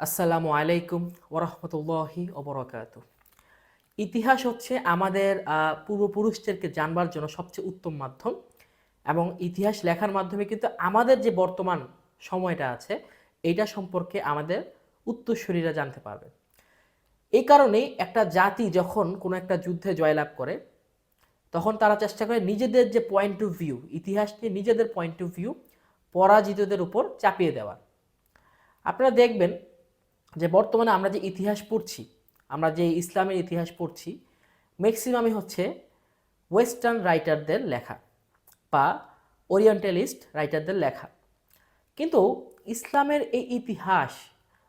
আসসালামু আলাইকুম ওরহমতুল্লাহি ওবরাকাত ইতিহাস হচ্ছে আমাদের পূর্বপুরুষদেরকে জানবার জন্য সবচেয়ে উত্তম মাধ্যম এবং ইতিহাস লেখার মাধ্যমে কিন্তু আমাদের যে বর্তমান সময়টা আছে, এইটা সম্পর্কে আমাদের উত্তরসূরিরা জানতে পারবে। এই কারণেই একটা জাতি যখন কোনো একটা যুদ্ধে জয়লাভ করে, তখন তারা চেষ্টা করে নিজেদের যে পয়েন্ট অফ ভিউ ইতিহাস নিয়ে নিজেদের পয়েন্ট অফ ভিউ পরাজিতদের উপর চাপিয়ে দেওয়ার। আপনারা দেখবেন যে বর্তমানে আমরা যে ইতিহাস পড়ছি, আমরা যে ইসলামের ইতিহাস পড়ছি ম্যাক্সিমামই হচ্ছে ওয়েস্টার্ন রাইটারদের লেখা বা ওরিয়েন্টালিস্ট রাইটারদের লেখা। কিন্তু ইসলামের এই ইতিহাস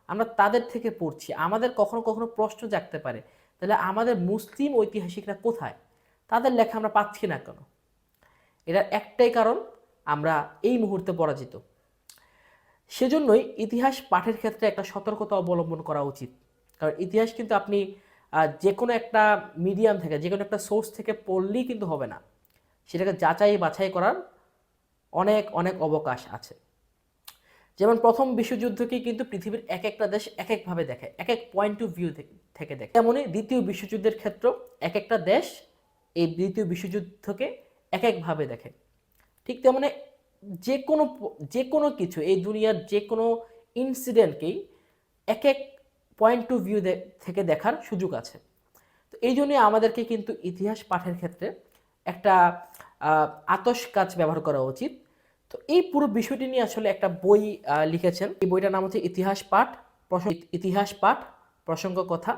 আমরা তাদের থেকে পড়ছি, আমাদের কখনো কখনো প্রশ্ন জাগতে পারে, তাহলে আমাদের মুসলিম ঐতিহাসিকরা কোথায়? তাদের লেখা আমরা পাচ্ছি না কেন? এটার একটাই কারণ আমরা এই মুহূর্তে পরাজিত। সেজন্যই ইতিহাস পাঠের ক্ষেত্রে একটা সতর্কতা অবলম্বন করা উচিত। কারণ ইতিহাস কিন্তু আপনি যে কোনো একটা মিডিয়াম থেকে যে কোনো একটা সোর্স থেকে পড়লেই কিন্তু হবে না। সেটাকে যাচাই বাছাই করার অনেক অনেক অবকাশ আছে। যেমন প্রথম বিশ্বযুদ্ধকেই কিন্তু পৃথিবীর এক একটা দেশ এক একভাবে দেখে এক এক পয়েন্ট অফ ভিউ থেকে দেখে। তেমনই দ্বিতীয় বিশ্বযুদ্ধের ক্ষেত্রেও এক একটা দেশ এই দ্বিতীয় বিশ্বযুদ্ধকে এক একভাবে দেখে। ঠিক তেমনি যে কোনো যে কোনো কিছু, এই দুনিয়ার যে কোনো ইনসিডেন্টকেই এক এক পয়েন্ট অফ ভিউ থেকে দেখার সুযোগ আছে। তো এই জন্যই আমাদেরকে কিন্তু ইতিহাস পাঠের ক্ষেত্রে একটা আতস কাজ ব্যবহার করা উচিত। তো এই পুরো বিষয়টি নিয়ে আসলে একটা বই লিখেছেন। এই বইটার নাম হচ্ছে ইতিহাস পাঠ ইতিহাস পাঠ, প্রসঙ্গ কথা।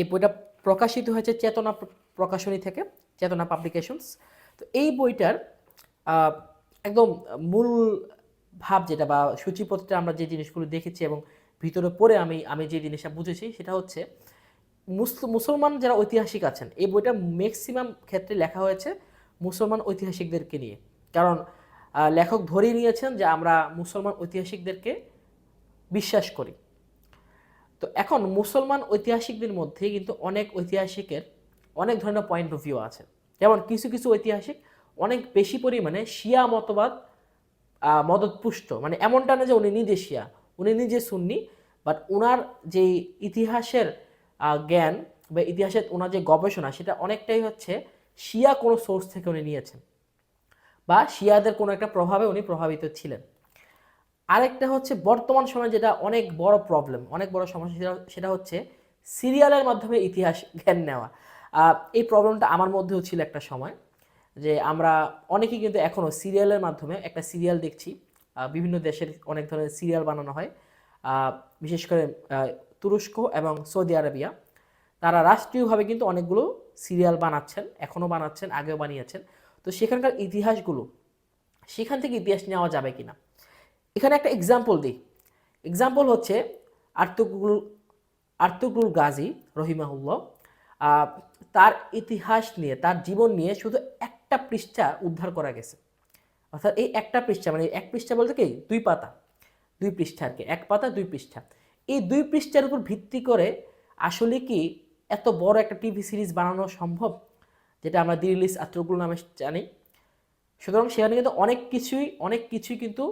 এই বইটা প্রকাশিত হয়েছে চেতনা প্রকাশনী থেকে, চেতনা পাবলিকেশনস। তো এই বইটার একদম মূল ভাব যেটা বা সূচিপত্রে আমরা যে জিনিসগুলো দেখেছি এবং ভিতরে পড়ে আমি আমি যে জিনিসটা বুঝেছি সেটা হচ্ছে মুসলমান যারা ঐতিহাসিক আছেন, এই বইটা ম্যাক্সিমাম ক্ষেত্রে লেখা হয়েছে মুসলমান ঐতিহাসিকদেরকে নিয়ে। কারণ লেখক ধরেই নিয়েছেন যে আমরা মুসলমান ঐতিহাসিকদেরকে বিশ্বাস করি। তো এখন মুসলমান ঐতিহাসিকদের মধ্যে কিন্তু অনেক ঐতিহাসিকের অনেক ধরনের পয়েন্ট অফ ভিউ আছে। যেমন কিছু কিছু ঐতিহাসিক অনেক বেশি পরিমাণে শিয়া মতবাদ মদতপুষ্ট। মানে এমনটা না যে উনি নিজে শিয়া, উনি নিজে সুন্নি বাট ওনার যে ইতিহাসের জ্ঞান বা ইতিহাসের ওনার যে গবেষণা, সেটা অনেকটাই হচ্ছে শিয়া কোনো সোর্স থেকে উনি নিয়েছেন বা শিয়াদের কোনো একটা প্রভাবে উনি প্রভাবিত ছিলেন। আরেকটা হচ্ছে বর্তমান সময়ে যেটা অনেক বড় প্রবলেম অনেক বড় সমস্যা, সেটা হচ্ছে সিরিয়ালের মাধ্যমে ইতিহাস জ্ঞান নেওয়া। এই প্রবলেমটা আমার মধ্যেও ছিল একটা সময়। যে আমরা অনেকেই কিন্তু এখনও সিরিয়ালের মাধ্যমে একটা সিরিয়াল দেখছি। বিভিন্ন দেশের অনেক ধরনের সিরিয়াল বানানো হয়। বিশেষ করে তুরস্ক এবং সৌদি আরবিয়া। তারা রাষ্ট্রীয়ভাবে কিন্তু অনেকগুলো সিরিয়াল বানাচ্ছেন এখনও বানাচ্ছেন আগেও বানিয়েছেন। তো সেখানকার ইতিহাসগুলো সেখান থেকে ইতিহাস নেওয়া যাবে কিনা? এখানে একটা এক্সাম্পল দিই। এক্সাম্পল হচ্ছে আর্তুকুল আর্তুকুল গাজী রহিমাহুল্লাহ। আহ, তার ইতিহাস নিয়ে তার জীবন নিয়ে শুধু একটা পৃষ্ঠা উদ্ধার করা গেছে। অর্থাৎ এই একটা পৃষ্ঠা মানে এক পৃষ্ঠা বলতে কি? দুই পাতা। দুই পৃষ্ঠা আর কি এক পাতা, দুই পৃষ্ঠা। এই দুই পৃষ্ঠার উপর ভিত্তি করে আসলে কি এত বড় একটা টিভি সিরিজ বানানো সম্ভব? যেটা আমরা দি রিলিজ আত্রগুল নামে জানি। সুতরাং সেখানে কিন্তু অনেক কিছুই অনেক কিছুই কিন্তু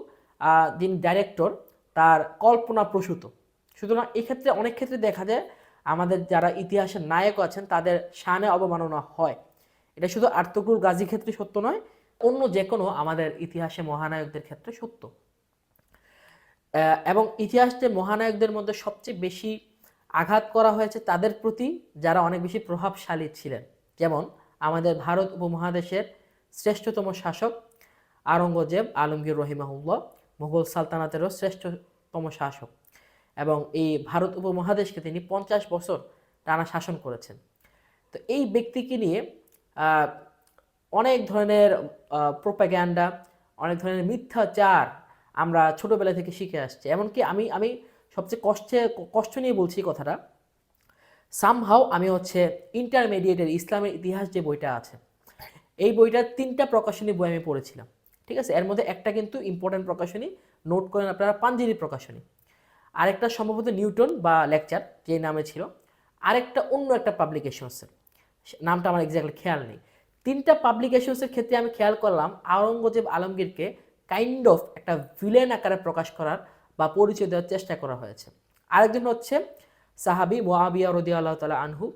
যিনি ডাইরেক্টর তার কল্পনা প্রসূত। সুতরাং এক্ষেত্রে অনেক ক্ষেত্রে দেখা যায়, আমাদের যারা ইতিহাসের নায়ক আছেন, তাদের শানে অবমাননা হয়। এটা শুধু আর্তকুর গাজী ক্ষেত্রে সত্য নয়, অন্য যে কোনো আমাদের ইতিহাসে মহানায়কদের ক্ষেত্রে সত্য। এবং ইতিহাসে মহানায়কদের মধ্যে সবচেয়ে বেশি আঘাত করা হয়েছে তাদের প্রতি যারা অনেক বেশি প্রভাবশালী ছিলেন। যেমন আমাদের ভারত উপমহাদেশের শ্রেষ্ঠতম শাসক আওরঙ্গজেব আলমগীর রহিমাহুল্লাহ, মুঘল সালতানাতেরও শ্রেষ্ঠতম শাসক। এবং এই ভারত উপমহাদেশকে তিনি পঞ্চাশ বছর টানা শাসন করেছেন। তো এই ব্যক্তিকে নিয়ে অনেক ধরনের প্রোপাগ্যান্ডা অনেক ধরনের মিথ্যাচার আমরা ছোটোবেলা থেকে শিখে আসছি। এমনকি আমি আমি সবচেয়ে কষ্টে, কষ্ট নিয়ে বলছি কথাটা সামহাও আমি হচ্ছে ইন্টারমিডিয়েটের ইসলামের ইতিহাস যে বইটা আছে, এই বইটার তিনটা প্রকাশনী বই আমি পড়েছিলাম। ঠিক আছে? এর মধ্যে একটা কিন্তু ইম্পর্টেন্ট প্রকাশনী নোট করেন আপনারা, পাঞ্জেরি প্রকাশনী। আরেকটা সম্ভবত নিউটন বা লেকচার, যে নামে ছিল। আরেকটা অন্য একটা পাবলিকেশনসের নামটা আমার এক্স্যাক্টলি খেয়াল নেই। তিনটা পাবলিকেশনসের ক্ষেত্রে আমি খেয়াল করলাম, আওরঙ্গজেব আলমগীরকে কাইন্ড অফ একটা ভিলেন আকারে প্রকাশ করার বা পরিচয় দেওয়ার চেষ্টা করা হয়েছে। আরেকজন হচ্ছে সাহাবি মোয়াবিয়া রদি আল্লাহ তালা আনহু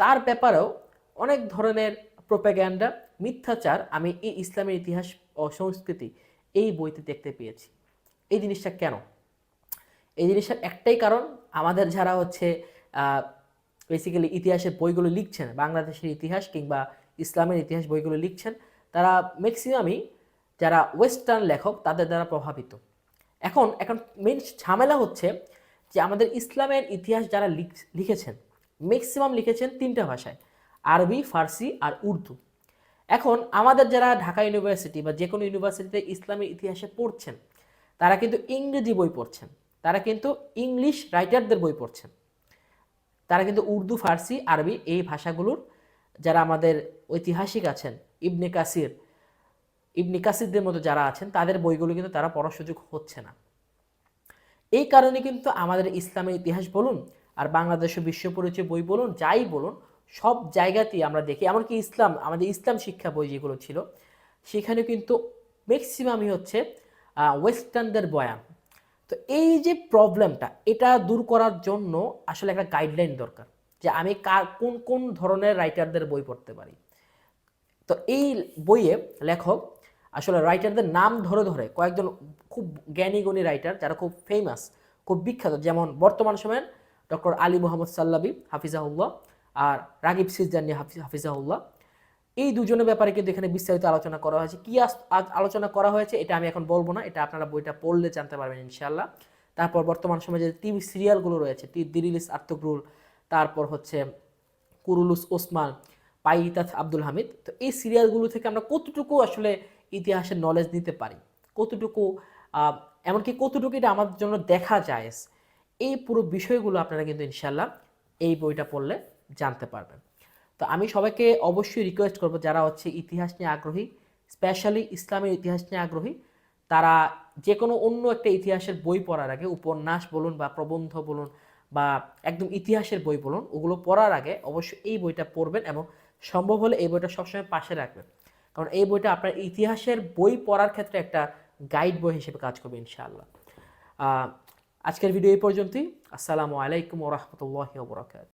তার ব্যাপারেও অনেক ধরনের প্রোপাগ্যান্ডা মিথ্যাচার আমি এই ইসলামের ইতিহাস ও সংস্কৃতি এই বইতে দেখতে পেয়েছি। এই জিনিসটা কেন? এই জিনিসটার একটাই কারণ, আমাদের যারা হচ্ছে বেসিক্যালি ইতিহাসের বইগুলো লিখছেন, বাংলাদেশের ইতিহাস কিংবা ইসলামের ইতিহাস বইগুলো লিখছেন, তারা ম্যাক্সিমামই যারা ওয়েস্টার্ন লেখক তাদের দ্বারা প্রভাবিত। এখন এখন মেন ঝামেলা হচ্ছে যে আমাদের ইসলামের ইতিহাস যারা লিখ- লিখেছেন ম্যাক্সিমাম লিখেছেন তিনটা ভাষায়, আরবি, ফার্সি আর উর্দু। এখন আমাদের যারা ঢাকা ইউনিভার্সিটি বা যে কোনো ইউনিভার্সিটিতে ইসলামের ইতিহাসে পড়ছেন, তারা কিন্তু ইংরেজি বই পড়ছেন, তারা কিন্তু ইংলিশ রাইটারদের বই পড়ছেন। তারা কিন্তু উর্দু, ফার্সি, আরবি এই ভাষাগুলোর যারা আমাদের ঐতিহাসিক আছেন, ইবনে কাসির। ইবনে কাসিরদের মতো যারা আছেন, তাদের বইগুলো কিন্তু তারা পড়ার সুযোগ হচ্ছে না। এই কারণে কিন্তু আমাদের ইসলামের ইতিহাস বলুন আর বাংলাদেশের বিশ্ব পরিচয় বই বলুন, যাই বলুন, সব জায়গাতেই আমরা দেখি। এমনকি ইসলাম, আমাদের ইসলাম শিক্ষা বই যেগুলো ছিল সেখানে কিন্তু ম্যাক্সিমামই হচ্ছে ওয়েস্টার্নদের বয়ান। তো এই যে প্রবলেমটা এটা দূর করার জন্য আসলে একটা গাইডলাইন দরকার যে আমি কার, কোন কোন ধরনের রাইটারদের বই পড়তে পারি। তো এই বইয়ে লেখক আসলে রাইটারদের নাম ধরে ধরে কয়েকজন খুব জ্ঞানী গুণী রাইটার যারা খুব ফেমাস খুব বিখ্যাত, যেমন বর্তমান সময়ের ডক্টর আলী মোহাম্মদ সাল্লাবি, হাফিজাহুল্লাহ, আর রাগিব সিজদানি হাফিজাহুল্লাহ। এই দুজনের ব্যাপারে কিন্তু এখানে বিস্তারিত আলোচনা করা হয়েছে। কি আলোচনা করা হয়েছে এটা আমি এখন বলব না, এটা আপনারা বইটা পড়লে জানতে পারবেন ইনশাল্লাহ তারপর বর্তমান সময়ে যে টিভি সিরিয়ালগুলো রয়েছে দিরিলিস আর্তগ্রুল তারপর হচ্ছে Kurulus Osman, Payitaht Abdul Hamid. তো এই সিরিয়ালগুলো থেকে আমরা কতটুকু আসলে ইতিহাসের নলেজ নিতে পারি? কতটুকু এমনকি কতটুকু এটা আমাদের জন্য দেখা যায়? এই পুরো বিষয়গুলো আপনারা কিন্তু ইনশাল্লাহ এই বইটা পড়লে জানতে পারবেন। তো আমি সবাইকে অবশ্যই রিকোয়েস্ট করব যারা হচ্ছে ইতিহাস নিয়ে আগ্রহী স্পেশালি ইসলামের ইতিহাস নিয়ে আগ্রহী, তারা যে কোনো অন্য একটা ইতিহাসের বই পড়ার আগে, উপন্যাস বলুন বা প্রবন্ধ বলুন বা একদম ইতিহাসের বই বলুন, ওগুলো পড়ার আগে অবশ্যই এই বইটা পড়বেন এবং সম্ভব হলে এই বইটা সবসময় পাশে রাখবেন। কারণ এই বইটা আপনার ইতিহাসের বই পড়ার ক্ষেত্রে একটা গাইড বই হিসেবে কাজ করবে ইনশাআল্লাহ। আজকের ভিডিও এই পর্যন্তই। আসসালামু আলাইকুম ওরহমতুল্লাহ বরাকাত